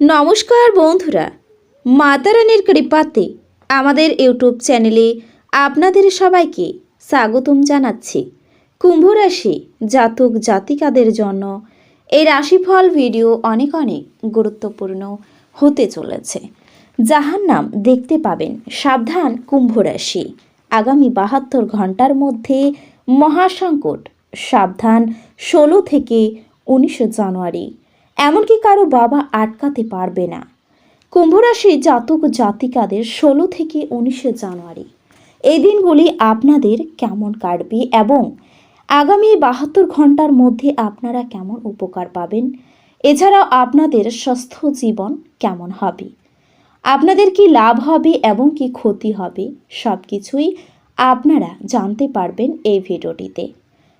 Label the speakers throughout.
Speaker 1: নমস্কার বন্ধুরা মাতারানির কৃপাতে আমাদের ইউটিউব চ্যানেলে আপনাদের সবাইকে স্বাগতম জানাচ্ছি। কুম্ভ রাশি জাতক জাতিকাদের জন্য এই রাশিফল ভিডিও অনেক অনেক গুরুত্বপূর্ণ হতে চলেছে। যাহার নাম দেখতে পাবেন সাবধান কুম্ভ রাশি। আগামী বাহাত্তর ঘণ্টার মধ্যে মহাসংকট সাবধান ষোলো থেকে উনিশে জানুয়ারি এমনকি কারও বাবা আটকাতে পারবে না। কুম্ভরাশি জাতক জাতিকাদের ষোলো থেকে উনিশে জানুয়ারি। এই দিনগুলি আপনাদের কেমন কাটবে এবং আগামী বাহাত্তর ঘণ্টার মধ্যে আপনারা কেমন উপকার পাবেন? এছাড়াও আপনাদের স্বাস্থ্য জীবন কেমন হবে? আপনাদের কি লাভ হবে এবং কি ক্ষতি হবে? সব কিছুই আপনারা জানতে পারবেন এই ভিডিওটিতে।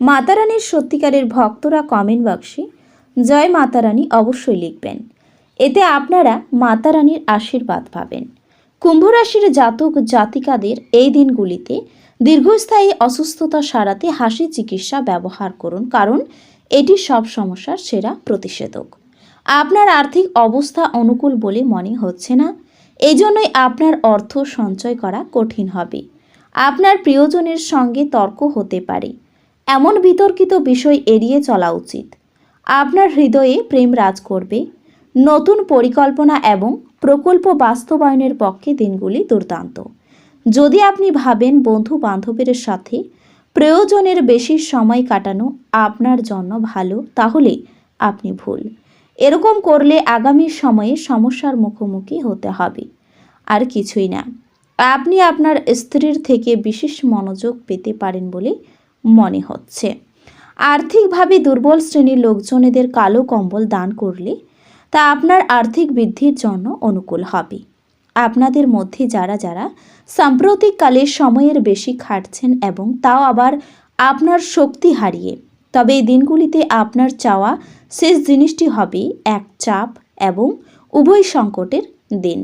Speaker 1: মাতারানীর সত্যিকারের ভক্তরা কমেন্ট বক্সে জয় মাতারানী অবশ্যই লিখবেন। এতে আপনারা মাতারানীর আশীর্বাদ পাবেন। কুম্ভরাশির জাতক জাতিকাদের এই দিনগুলিতে দীর্ঘস্থায়ী অসুস্থতা সারাতে হাসি চিকিৎসা ব্যবহার করুন, কারণ এটি সব সমস্যার সেরা প্রতিষেধক। আপনার আর্থিক অবস্থা অনুকূল বলে মনে হচ্ছে না। এই জন্যই আপনার অর্থ সঞ্চয় করা কঠিন হবে। আপনার প্রিয়জনের সঙ্গে তর্ক হতে পারে। এমন বিতর্কিত বিষয় এড়িয়ে চলা উচিত। আপনার হৃদয়ে প্রেম রাজ করবে। নতুন পরিকল্পনা এবং প্রকল্প বাস্তবায়নের পক্ষে দিনগুলি দুর্দান্ত। যদি আপনি ভাবেন বন্ধু বান্ধবের সাথে প্রয়োজনের বেশি সময় কাটানো আপনার জন্য ভালো, তাহলে আপনি ভুল। এরকম করলে আগামী সময়ে সমস্যার মুখোমুখি হতে হবে। আর কিছুই না। আপনি আপনার স্ত্রীর থেকে বিশেষ মনোযোগ পেতে পারেন বলে মনে হচ্ছে। আর্থিকভাবে দুর্বল শ্রেণির লোকজনেদের কালো কম্বল দান করলে তা আপনার আর্থিক বৃদ্ধির জন্য অনুকূল হবে। আপনাদের মধ্যে যারা যারা সাম্প্রতিককালে সময়ের বেশি খাটছেন এবং তাও আবার আপনার শক্তি হারিয়ে, তবে এই দিনগুলিতে আপনার চাওয়া শেষ জিনিসটি হবে এক চাপ এবং উভয় সংকটের দিন।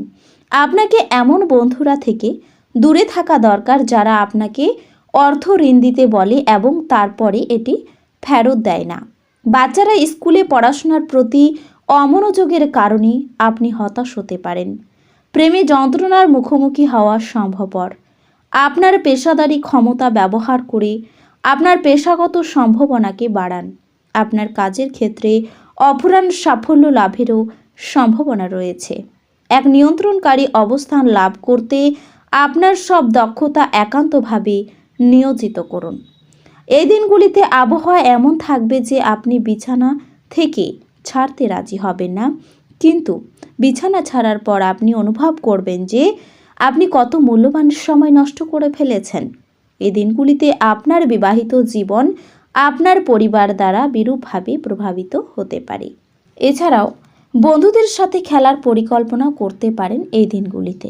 Speaker 1: আপনাকে এমন বন্ধুরা থেকে দূরে থাকা দরকার যারা আপনাকে অর্থ ঋণ দিতে বলে এবং তারপরে এটি ফেরত দেয় না। বাচ্চারা স্কুলে পড়াশোনার প্রতি অমনোযোগের কারণে আপনি হতাশ হতে পারেন। প্রেমে যন্ত্রণার মুখোমুখি হওয়া সম্ভবপর। আপনার পেশাদারি ক্ষমতা ব্যবহার করে আপনার পেশাগত সম্ভাবনাকে বাড়ান। আপনার কাজের ক্ষেত্রে অফুরান সাফল্য লাভেরও সম্ভাবনা রয়েছে। এক নিয়ন্ত্রণকারী অবস্থান লাভ করতে আপনার সব দক্ষতা একান্তভাবে নিয়োজিত করুন। এই দিনগুলিতে আবহাওয়া এমন থাকবে যে আপনি বিছানা থেকে ছাড়তে রাজি হবেন না। কিন্তু বিছানা ছাড়ার পর আপনি অনুভব করবেন যে আপনি কত মূল্যবান সময় নষ্ট করে ফেলেছেন। এই দিনগুলিতে আপনার বিবাহিত জীবন আপনার পরিবার দ্বারা বিরূপভাবে প্রভাবিত হতে পারে। এছাড়াও বন্ধুদের সাথে খেলার পরিকল্পনা করতে পারেন এই দিনগুলিতে।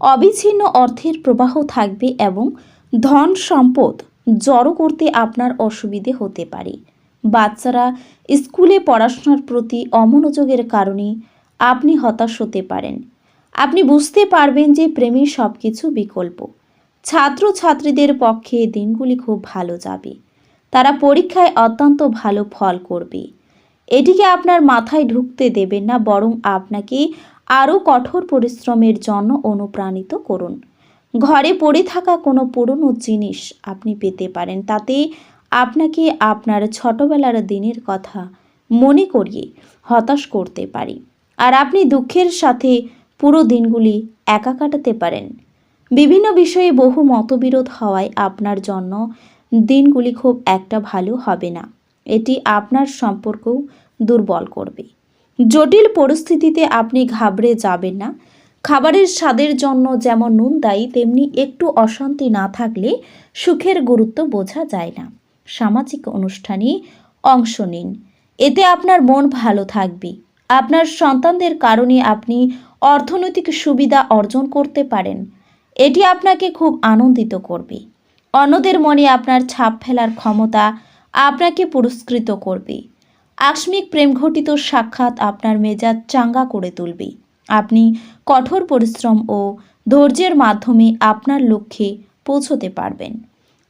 Speaker 1: অবিচ্ছিন্ন অর্থের প্রবাহ থাকবে এবং ধন সম্পদ জড়ো করতে আপনার অসুবিধে হতে পারে। বাচ্চারা স্কুলে পড়াশোনার প্রতি অমনোযোগের কারণে আপনি হতাশ হতে পারেন। আপনি বুঝতে পারবেন যে প্রেমের সব কিছু বিকল্প। ছাত্রছাত্রীদের পক্ষে দিনগুলি খুব ভালো যাবে। তারা পরীক্ষায় অত্যন্ত ভালো ফল করবে। এটিকে আপনার মাথায় ঢুকতে দেবেন না, বরং আপনাকে আরও কঠোর পরিশ্রমের জন্য অনুপ্রাণিত করুন। ঘরে পড়ে থাকা কোনো পুরনো জিনিস আপনি পেতে পারেন। তাতে আপনাকে আপনার ছোটবেলার দিনের কথা মনে করিয়ে হতাশ করতে পারি। আর আপনি দুঃখের সাথে পুরো দিনগুলি একা কাটাতে পারেন। বিভিন্ন বিষয়ে বহু মতবিরোধ হওয়ায় আপনার জন্য দিনগুলি খুব একটা ভালো হবে না। এটি আপনার সম্পর্কও দুর্বল করবে। জটিল পরিস্থিতিতে আপনি ঘাবড়ে যাবেন না। খাবারের স্বাদের জন্য যেমন নুন দায়ী, তেমনি একটু অশান্তি না থাকলে সুখের গুরুত্ব বোঝা যায় না। সামাজিক অনুষ্ঠানে অংশ নিন। এতে আপনার মন ভালো থাকবে। আপনার সন্তানদের কারণে আপনি অর্থনৈতিক সুবিধা অর্জন করতে পারেন। এটি আপনাকে খুব আনন্দিত করবে। অন্যদের মনে আপনার ছাপ ফেলার ক্ষমতা আপনাকে পুরস্কৃত করবে। আকস্মিক প্রেম ঘটিত সাক্ষাৎ আপনার মেজাজ চাঙ্গা করে তুলবে। আপনি কঠোর পরিশ্রম ও ধৈর্যের মাধ্যমে আপনার লক্ষ্যে পৌঁছতে পারবেন।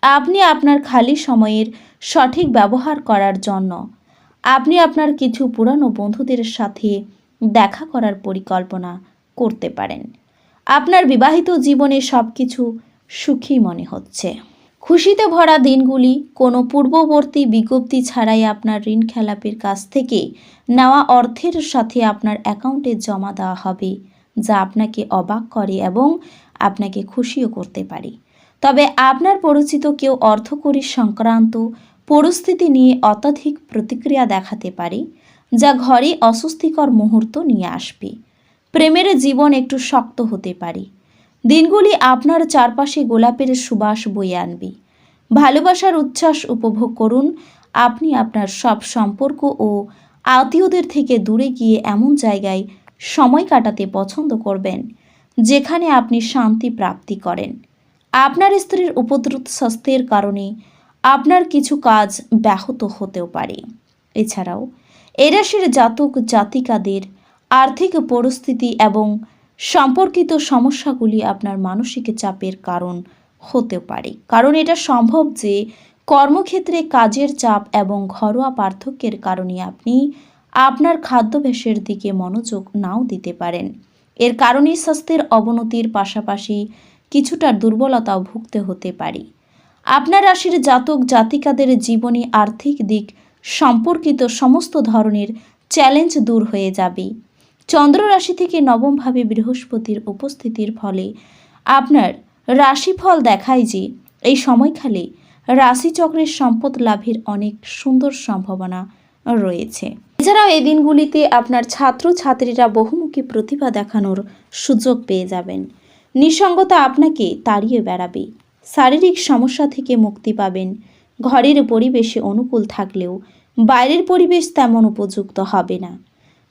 Speaker 1: আপনি আপনার খালি সময়ের সঠিক ব্যবহার করার জন্য, আপনি আপনার কিছু পুরানো বন্ধুদের সাথে দেখা করার পরিকল্পনা করতে পারেন। আপনার বিবাহিত জীবনে সব কিছু সুখী মনে হচ্ছে। খুশিতে ভরা দিনগুলি কোনো পূর্ববর্তী বিজ্ঞপ্তি ছাড়াই আপনার ঋণ খেলাপের কাছ থেকে নেওয়া অর্থের সাথে আপনার অ্যাকাউন্টে জমা দেওয়া হবে, যা আপনাকে অবাক করে এবং আপনাকে খুশিও করতে পারে। তবে আপনার পরিচিত কেউ অর্থকরী সংক্রান্ত পরিস্থিতি নিয়ে অত্যাধিক প্রতিক্রিয়া দেখাতে পারে, যা ঘরে অস্বস্তিকর মুহূর্ত নিয়ে আসবে। প্রেমের জীবন একটু শক্ত হতে পারে। দিনগুলি আপনার চারপাশে গোলাপের সুবাস বয়ে আনবে। ভালোবাসার উচ্ছ্বাস উপভোগ করুন। আপনি আপনার সব সম্পর্ক ও আত্মীয়দের থেকে দূরে গিয়ে এমন জায়গায় সময় কাটাতে পছন্দ করবেন, যেখানে আপনি শান্তি প্রাপ্তি করেন। আপনার স্ত্রীর উপদ্রুত স্বাস্থ্যের কারণে আপনার কিছু কাজ ব্যাহত হতেও পারে। এছাড়াও এরাশির জাতক জাতিকাদের আর্থিক পরিস্থিতি এবং সম্পর্কিত সমস্যাগুলি আপনার মানসিক চাপের কারণ হতে পারে। কারণ এটা সম্ভব যে কর্মক্ষেত্রে কাজের চাপ এবং ঘরোয়া পার্থক্যের কারণে আপনি আপনার খাদ্যাভ্যাসের দিকে মনোযোগ নাও দিতে পারেন। এর কারণে স্বাস্থ্যের অবনতির পাশাপাশি কিছুটা দুর্বলতাও ভুগতে হতে পারে। আপনার রাশির জাতক জাতিকাদের জীবনে আর্থিক দিক সম্পর্কিত সমস্ত ধরনের চ্যালেঞ্জ দূর হয়ে যাবে। চন্দ্র রাশি থেকে নবমভাবে বৃহস্পতির উপস্থিতির ফলে আপনার রাশিফল দেখায় যে এই সময়কালে রাশিচক্রের সম্পদ লাভের অনেক সুন্দর সম্ভাবনা রয়েছে। এছাড়াও এই দিনগুলিতে আপনার ছাত্র ছাত্রীরা বহুমুখী প্রতিভা দেখানোর সুযোগ পেয়ে যাবেন। নিঃসঙ্গতা আপনাকে তাড়িয়ে বেড়াবে। শারীরিক সমস্যা থেকে মুক্তি পাবেন। ঘরের পরিবেশে অনুকূল থাকলেও বাইরের পরিবেশ তেমন উপযুক্ত হবে না।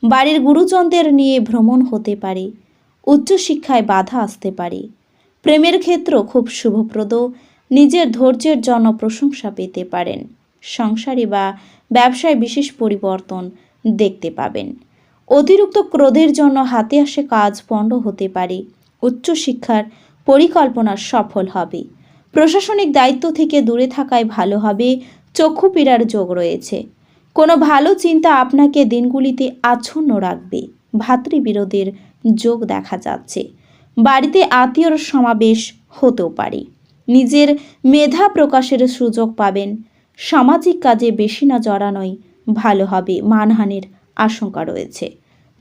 Speaker 1: বাড়ির গুরুজনদের নিয়ে ভ্রমণ হতে পারে, উচ্চশিক্ষায় বাধা আসতে পারে। প্রেমের ক্ষেত্র খুব শুভপ্রদ, নিজের ধৈর্যের জন্য প্রশংসা পেতে পারেন। সংসারে বা ব্যবসায় বিশেষ পরিবর্তন দেখতে পাবেন। অতিরিক্ত ক্রোধের জন্য হাতে আসে কাজ পণ্ড হতে পারে, উচ্চশিক্ষার পরিকল্পনা সফল হবে। প্রশাসনিক দায়িত্ব থেকে দূরে থাকায় ভালো হবে, চক্ষু পীড়ার যোগ রয়েছে। কোনো ভালো চিন্তা আপনাকে দিনগুলিতে আচ্ছন্ন রাখবে। ভাতৃবিরোধের যোগ দেখা যাচ্ছে। বাড়িতে আত্মীয়র সমাবেশ হতেও পারে। নিজের মেধা প্রকাশের সুযোগ পাবেন। সামাজিক কাজে বেশি না জড়ানোই ভালো হবে মানহানির আশঙ্কা রয়েছে।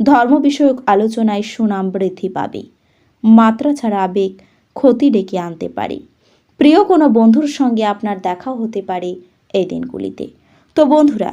Speaker 1: ধর্ম বিষয়ক আলোচনায় সুনাম বৃদ্ধি পাবে। মাত্রা ছাড়া আবেগ ক্ষতি ডেকে আনতে পারে। প্রিয় কোনো বন্ধুর সঙ্গে আপনার দেখাও হতে পারে এই দিনগুলিতে। তো বন্ধুরা